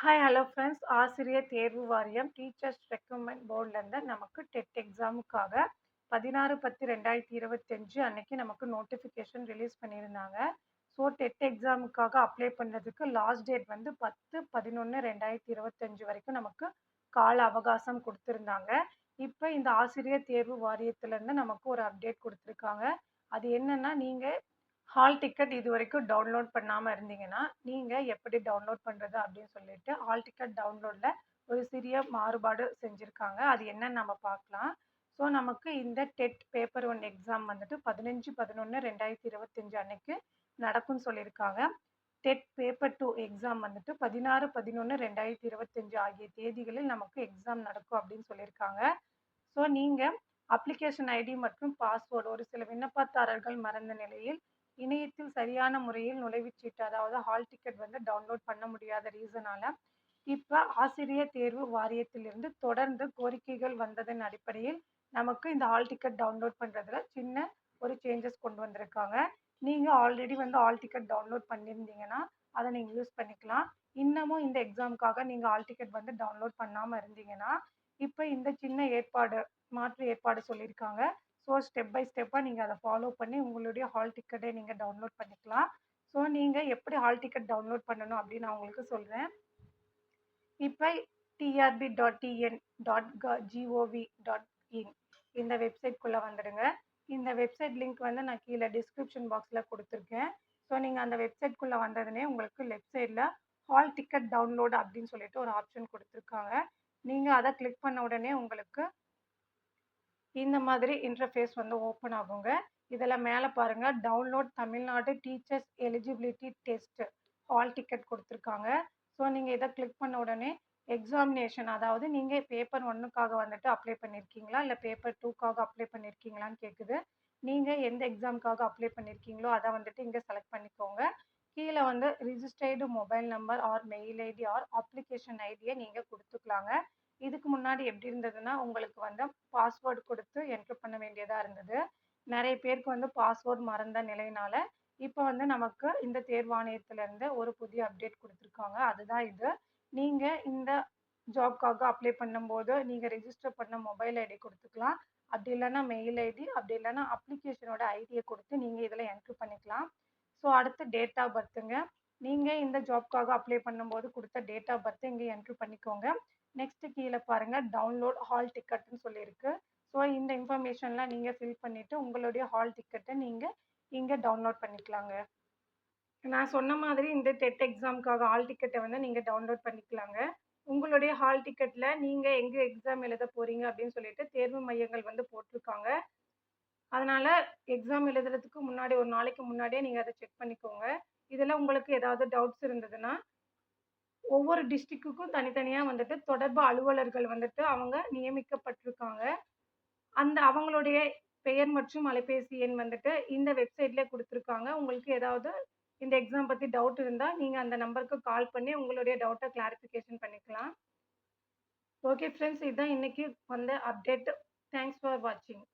Hi hello friends ஆசிரியர் தேர்வு வாரியம் டீச்சர்ஸ் ரெக்கமெண்ட் போர்ட்லேருந்து நமக்கு டெட் எக்ஸாமுக்காக பதினாறு பத்து ரெண்டாயிரத்தி இருபத்தஞ்சு அன்னைக்கு நமக்கு நோட்டிஃபிகேஷன் ரிலீஸ் பண்ணியிருந்தாங்க. ஸோ டெட் எக்ஸாமுக்காக அப்ளை பண்ணுறதுக்கு லாஸ்ட் டேட் வந்து பத்து பதினொன்று ரெண்டாயிரத்தி இருபத்தஞ்சு வரைக்கும் நமக்கு கால அவகாசம் கொடுத்துருந்தாங்க. இப்போ இந்த ஆசிரியர் தேர்வு வாரியத்துலேருந்து நமக்கு ஒரு அப்டேட் கொடுத்துருக்காங்க. அது என்னென்னா நீங்கள் ஹால் டிக்கெட் இது வரைக்கும் டவுன்லோட் பண்ணாமல் இருந்தீங்கன்னா நீங்கள் எப்படி டவுன்லோட் பண்ணுறது அப்படின்னு சொல்லிட்டு ஹால் டிக்கெட் டவுன்லோடில் ஒரு சிறிய மாறுபாடு செஞ்சுருக்காங்க. அது என்னன்னு நம்ம பார்க்கலாம். ஸோ நமக்கு இந்த டெட் பேப்பர் ஒன் எக்ஸாம் வந்துட்டு பதினஞ்சு பதினொன்று ரெண்டாயிரத்தி இருபத்தஞ்சு அன்னைக்கு நடக்கும்னு சொல்லியிருக்காங்க. டெட் பேப்பர் டூ எக்ஸாம் வந்துட்டு பதினாறு பதினொன்று ரெண்டாயிரத்தி இருபத்தஞ்சு ஆகிய தேதிகளில் நமக்கு எக்ஸாம் நடக்கும் அப்படின்னு சொல்லியிருக்காங்க. ஸோ நீங்கள் அப்ளிகேஷன் ஐடி மற்றும் பாஸ்வேர்டு ஒரு சில விண்ணப்பதாரர்கள் மறந்த நிலையில் இணையத்தில் சரியான முறையில் நுழைவுச்சீட்டு அதாவது ஹால் டிக்கெட் வந்து டவுன்லோட் பண்ண முடியாத ரீசனால இப்போ ஆசிரியர் தேர்வு வாரியத்திலிருந்து தொடர்ந்து கோரிக்கைகள் வந்ததன் அடிப்படையில் நமக்கு இந்த ஹால் டிக்கெட் டவுன்லோட் பண்ணுறதுல சின்ன ஒரு சேஞ்சஸ் கொண்டு வந்திருக்காங்க. நீங்கள் ஆல்ரெடி வந்து ஹால் டிக்கெட் டவுன்லோட் பண்ணியிருந்தீங்கன்னா அதை நீங்கள் யூஸ் பண்ணிக்கலாம். இன்னமும் இந்த எக்ஸாமுக்காக நீங்கள் ஹால் டிக்கெட் வந்து டவுன்லோட் பண்ணாமல் இருந்தீங்கன்னா இப்போ இந்த சின்ன ஏற்பாடு மாற்று ஏற்பாடு சொல்லியிருக்காங்க. ஸோ ஸ்டெப் பை ஸ்டெப்பாக நீங்கள் அதை ஃபாலோ பண்ணி உங்களுடைய ஹால் டிக்கெட்டை நீங்கள் டவுன்லோட் பண்ணிக்கலாம். ஸோ நீங்கள் எப்படி ஹால் டிக்கெட் டவுன்லோட் பண்ணணும் அப்படின்னு நான் உங்களுக்கு சொல்கிறேன் இப்போ TRB dot TN dot GOV dot in இந்த வெப்சைட்குள்ளே வந்துடுங்க. இந்த வெப்சைட் லிங்க் வந்து நான் கீழே டிஸ்கிரிப்ஷன் பாக்ஸில் கொடுத்துருக்கேன். ஸோ நீங்கள் அந்த வெப்சைட்குள்ளே வந்ததுனே உங்களுக்கு லெஃப்ட் சைடில் ஹால் டிக்கெட் டவுன்லோடு அப்படின்னு சொல்லிட்டு ஒரு ஆப்ஷன் கொடுத்துருக்காங்க. நீங்கள் அதை கிளிக் பண்ண உடனே உங்களுக்கு இந்த மாதிரி இன்டர்ஃபேஸ் வந்து ஓப்பன் ஆகுங்க. இதில் மேலே பாருங்கள் download Tamil Nadu teachers eligibility test hall ticket கொடுத்துருக்காங்க. ஸோ நீங்கள் இதை கிளிக் பண்ண உடனே எக்ஸாமினேஷன் அதாவது நீங்கள் பேப்பர் ஒன்றுக்காக வந்துட்டு அப்ளை பண்ணியிருக்கீங்களா இல்லை பேப்பர் டூக்காக அப்ளை பண்ணியிருக்கீங்களான்னு கேட்குது நீங்கள் எந்த எக்ஸாமுக்காக அப்ளை பண்ணியிருக்கீங்களோ அதை வந்துட்டு இங்கே செலக்ட் பண்ணிக்கோங்க. கீழே வந்து registered mobile number or mail ID or application ஐடியை நீங்கள் கொடுத்துக்கலாங்க. இதுக்கு முன்னாடி எப்படி இருந்ததுன்னா உங்களுக்கு வந்து பாஸ்வேர்டு கொடுத்து என்ட்ரு பண்ண வேண்டியதாக இருந்தது. நிறைய பேருக்கு வந்து பாஸ்வேர்டு மறந்த நிலையினால இப்போ வந்து நமக்கு இந்த தேர்வாணையத்திலேருந்து ஒரு புதிய அப்டேட் கொடுத்துருக்காங்க. அதுதான் இது. நீங்கள் இந்த ஜாப்க்காக அப்ளை பண்ணும்போது நீங்கள் ரெஜிஸ்டர் பண்ண மொபைல் ஐடி கொடுத்துக்கலாம். அப்படி இல்லைன்னா மெயில் ஐடி அப்படி இல்லைன்னா அப்ளிகேஷனோட ஐடியை கொடுத்து நீங்கள் இதில் என்ட்ரு பண்ணிக்கலாம். ஸோ அடுத்து டேட் ஆஃப் பர்த்துங்க நீங்கள் இந்த ஜாப்க்காக அப்ளை பண்ணும்போது கொடுத்த டேட் ஆஃப் பர்த் இங்கே என்ட்ரு பண்ணிக்கோங்க. நெக்ஸ்ட்டு கீழே பாருங்கள் டவுன்லோட் ஹால் டிக்கெட்னு சொல்லியிருக்கு. ஸோ இந்த இன்ஃபர்மேஷன்லாம் நீங்கள் ஃபில் பண்ணிவிட்டு உங்களுடைய ஹால் டிக்கெட்டை நீங்கள் இங்கே டவுன்லோட் பண்ணிக்கலாங்க. நான் சொன்ன மாதிரி இந்த டெட் எக்ஸாமுக்காக ஹால் டிக்கெட்டை வந்து நீங்கள் டவுன்லோட் பண்ணிக்கலாங்க. உங்களுடைய ஹால் டிக்கெட்டில் நீங்கள் எங்கே எக்ஸாம் எழுத போகிறீங்க அப்படின்னு சொல்லிட்டு தேர்வு மையங்கள் வந்து போட்டிருக்காங்க. அதனால் எக்ஸாம் எழுதுறதுக்கு முன்னாடி ஒரு நாளைக்கு முன்னாடியே நீங்கள் அதை செக் பண்ணிக்கோங்க. இதில் உங்களுக்கு ஏதாவது டவுட்ஸ் இருந்ததுன்னா ஒவ்வொரு டிஸ்ட்ரிக்ட்டுக்கும் தனித்தனியாக வந்துட்டு தொடர்பு அலுவலர்கள் வந்துட்டு அவங்க நியமிக்கப்பட்டிருக்காங்க. அந்த அவங்களுடைய பெயர் மற்றும் அலைபேசி எண் வந்துட்டு இந்த வெப்சைட்லேயே கொடுத்துருக்காங்க. உங்களுக்கு ஏதாவது இந்த எக்ஸாம் பற்றி டவுட் இருந்தால் நீங்கள் அந்த நம்பருக்கு கால் பண்ணி உங்களுடைய டவுட்டை கிளாரிஃபிகேஷன் பண்ணிக்கலாம். ஓகே ஃப்ரெண்ட்ஸ் இதுதான் இன்றைக்கி வந்த அப்டேட் தேங்க்ஸ் ஃபார் வாட்சிங்